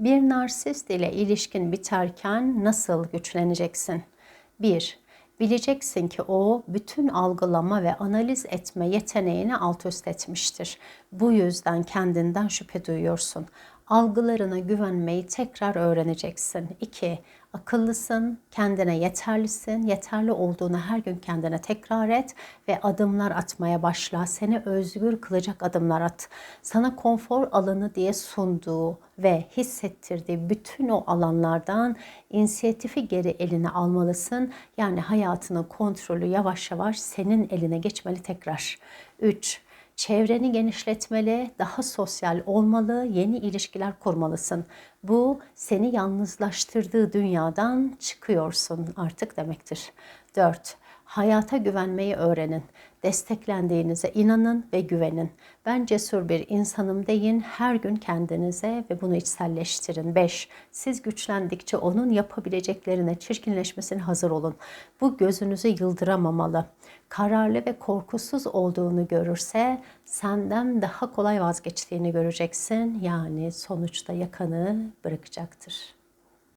Bir narsist ile ilişkin biterken nasıl güçleneceksin? 1. Bileceksin ki o bütün algılama ve analiz etme yeteneğini alt üst etmiştir. Bu yüzden kendinden şüphe duyuyorsun. Algılarına güvenmeyi tekrar öğreneceksin. 2. Akıllısın, kendine yeterlisin, yeterli olduğunu her gün kendine tekrar et ve adımlar atmaya başla. Seni özgür kılacak adımlar at. Sana konfor alanı diye sunduğu ve hissettirdiği bütün o alanlardan inisiyatifi geri eline almalısın. Yani hayatının kontrolü yavaş yavaş senin eline geçmeli tekrar. 3. Çevreni genişletmeli, daha sosyal olmalı, yeni ilişkiler kurmalısın. Bu seni yalnızlaştırdığı dünyadan çıkıyorsun artık demektir. 4. Hayata güvenmeyi öğrenin. Desteklendiğinize inanın ve güvenin. Ben cesur bir insanım deyin. Her gün kendinize ve bunu içselleştirin. 5. Siz güçlendikçe onun yapabileceklerine, çirkinleşmesine hazır olun. Bu gözünüzü yıldıramamalı. Kararlı ve korkusuz olduğunu görürse senden daha kolay vazgeçtiğini göreceksin. Yani sonuçta yakanı bırakacaktır.